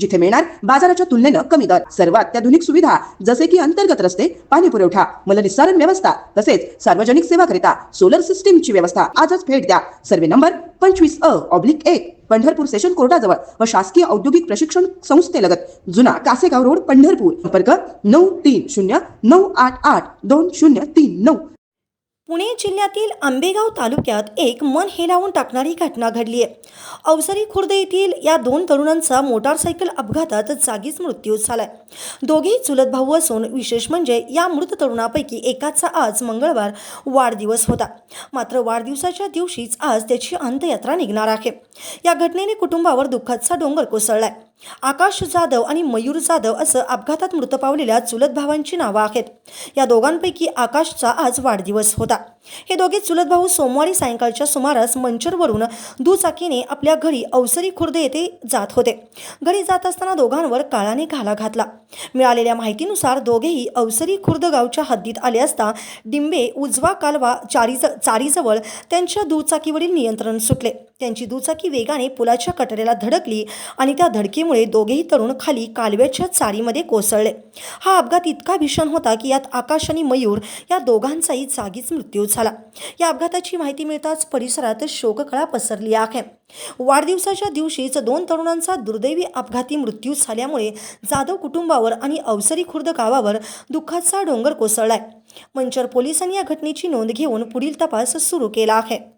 जिथे मिळणार बाजाराच्या तुलनेनं कमी दर. सर्व अत्याधुनिक सुविधा जसे की अंतर्गत रस्ते पाणी पुरवठा मलनिस्सारण व्यवस्था तसेच सार्वजनिक सेवाकरिता सोलर सिस्टीमची व्यवस्था. आजच भेट द्या. सर्वे नंबर पंचवीस अ ऑब्लिक एक पंढरपूर सेशन कोर्टाजवळ व शासकीय औद्योगिक प्रशिक्षण संस्थेलगत जुना कासेगाव रोड पंढरपूर. संपर्क नऊ तीन शून्य नऊ आठ आठ दोन शून्य तीन नऊ. पुणे जिल्ह्यातील आंबेगाव तालुक्यात एक मन हेलावून टाकणारी घटना घडली आहे अवसरी खुर्द येथील या दोन तरुणांचा मोटारसायकल अपघातात जागीच मृत्यू झालाय. दोघेही चुलत भाऊ असून विशेष म्हणजे या मृत तरुणापैकी एकाचा आज मंगळवार वाढदिवस होता. मात्र वाढदिवसाच्या दिवशीच आज त्याची अंत्ययात्रा निघणार आहे. या घटनेने कुटुंबावर दुःखाचा डोंगर कोसळलाय. आकाश जाधव आणि मयूर जाधव असं अपघातात मृत पावलेल्या चुलत भावांची नावं आहेत. या दोघांपैकी आकाशचा आज वाढदिवस होता. हे दोघे चुलत भाऊ सोमवारी सायंकाळच्या सुमारास मंचरवरून दुचाकीने आपल्या घरी अवसरी खुर्द येथे जात होते. घरी जात असताना दोघांवर काळाने घाला घातला. मिळालेल्या माहितीनुसार दोघेही अवसरी खुर्द गावच्या हद्दीत आले असता डिंबे उजवा कालवा चारीज चारीजवळ त्यांच्या दुचाकीवरील नियंत्रण सुटले. त्यांची दुचाकी वेगाने पुलाच्या कटऱ्याला धडकली आणि त्या धडकी धडकीमुळे दोघेही तरुण खाली कालव्याच्या चारीमध्ये कोसळले. हा अपघात इतका भीषण होता की यात आकाश आणि मयूर या दोघांचाही जागीच मृत्यू झाला. या अपघाताची माहिती मिळताच परिसरात शोककळा पसरली आहे. वाढदिवसाच्या दिवशीच दोन तरुणांचा दुर्दैवी अपघाती मृत्यू झाल्यामुळे जाधव कुटुंबावर आणि अवसरी खुर्द गावावर दुःखाचा डोंगर कोसळलाय. मंचर पोलिसांनी या घटनेची नोंद घेऊन पुढील तपास सुरू केला आहे.